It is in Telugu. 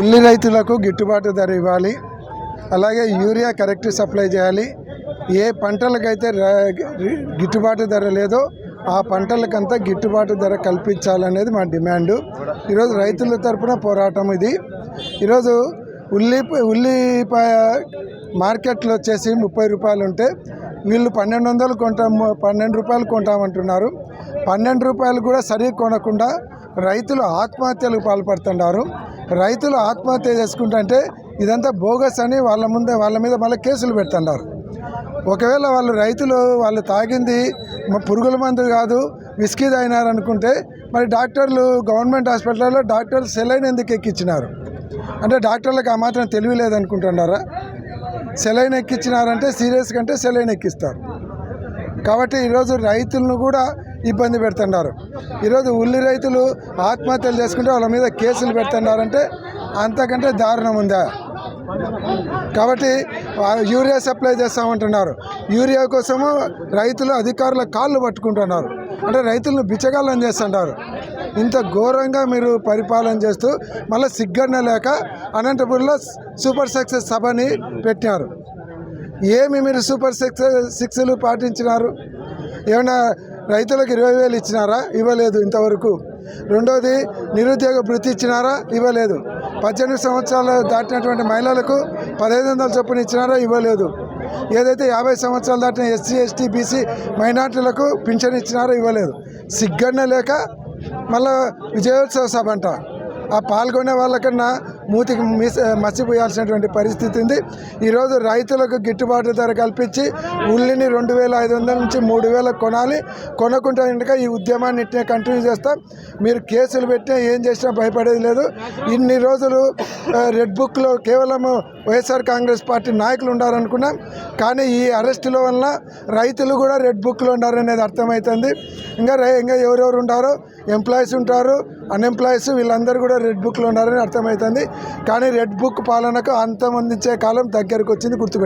ఉల్లి రైతులకు గిట్టుబాటు ధర ఇవ్వాలి. అలాగే యూరియా కరెక్ట్ సప్లై చేయాలి. ఏ పంటలకైతే గిట్టుబాటు ధర లేదో ఆ పంటలకంతా గిట్టుబాటు ధర కల్పించాలనేది మా డిమాండు. ఈరోజు రైతుల తరపున పోరాటం ఇది. ఈరోజు ఉల్లి ఉల్లిపాయ మార్కెట్లో వచ్చేసి ముప్పై రూపాయలు ఉంటే వీళ్ళు పన్నెండు వందలు కొంటాం పన్నెండు రూపాయలు కొంటామంటున్నారు. పన్నెండు రూపాయలు కూడా సరిగ్గా కొనకుండా రైతులు ఆత్మహత్యలకు పాల్పడుతున్నారు. రైతులు ఆత్మహత్య చేసుకుంటుంటే ఇదంతా బోగస్ అని వాళ్ళ ముందే వాళ్ళ మీద మళ్ళీ కేసులు పెడుతున్నారు. ఒకవేళ వాళ్ళు రైతులు వాళ్ళు తాగింది పురుగుల మందు కాదు విస్కీ తాగినారనుకుంటే మరి డాక్టర్లు గవర్నమెంట్ హాస్పిటల్లో డాక్టర్లు సెలైన్ ఎందుకు ఎక్కించినారు? అంటే డాక్టర్లకు ఆ మాత్రం తెలివి లేదనుకుంటున్నారా సెలైన్ ఎక్కించినారంటే సీరియస్ కంటే సెలైన్ ఎక్కిస్తారు. కాబట్టి ఈరోజు రైతులను కూడా ఇబ్బంది పెడుతున్నారు ఈరోజు ఉల్లి రైతులు ఆత్మహత్యలు చేసుకుంటే వాళ్ళ మీద కేసులు పెడుతున్నారంటే అంతకంటే దారుణం ఉందా? కాబట్టి యూరియా సప్లై చేస్తామంటున్నారు. యూరియా కోసము రైతులు అధికారుల కాళ్ళు పట్టుకుంటున్నారు. అంటే రైతులను బిచ్చగాళ్ళం చేస్తుంటారు. ఇంత ఘోరంగా మీరు పరిపాలన చేస్తూ మళ్ళీ సిగ్గన్న లేక అనంతపురంలో సూపర్ సక్సెస్ సభని పెట్టినారు. ఏమి మీరు సూపర్ సిక్స్ సిక్స్లు పాటించినారు? ఏమైనా రైతులకు ఇరవై వేలు ఇచ్చినారా? ఇవ్వలేదు ఇంతవరకు. రెండోది నిరుద్యోగ వృత్తి ఇచ్చినారా? ఇవ్వలేదు. పద్దెనిమిది సంవత్సరాలు దాటినటువంటి మహిళలకు పదహైదు వందల చొప్పున ఇచ్చినారా? ఇవ్వలేదు. ఏదైతే యాభై సంవత్సరాలు దాటిన ఎస్సీ ఎస్టీ బీసీ మైనార్టీలకు పింఛన్ ఇచ్చినారో ఇవ్వలేదు. సిగ్గన్న లేక మళ్ళా విజయోత్సవ సభ అంట. ఆ పాల్గొనే వాళ్ళకన్నా మూతికి మిస్ మర్చిపోయాల్సినటువంటి పరిస్థితి ఉంది. ఈరోజు రైతులకు గిట్టుబాటు ధర కల్పించి ఉల్లిని రెండు వేల ఐదు వందల నుంచి మూడు వేలకు కొనాలి. కొనకుండా ఇంకా ఈ ఉద్యమాన్ని ఇట్టే కంటిన్యూ చేస్తాం. మీరు కేసులు పెట్టినా ఏం చేసినా భయపడేది లేదు. ఇన్ని రోజులు రెడ్ బుక్లో కేవలం వైఎస్ఆర్ కాంగ్రెస్ పార్టీ నాయకులు ఉండాలనుకున్నాం. కానీ ఈ అరెస్టుల వలన రైతులు కూడా రెడ్ బుక్లో ఉన్నారనేది అర్థమవుతుంది. ఇంకా రై- ఇంకా ఎవరెవరు ఉంటారో ఎంప్లాయీస్ ఉంటారు అన్ఎంప్లాయీస్ వీళ్ళందరూ కూడా రెడ్ బుక్లో ఉన్నారని అర్థమవుతుంది. కానీ రెడ్ బుక్ పాలనకు అంతమందించే కాలం దగ్గరకు వచ్చింది గుర్తుపెట్టు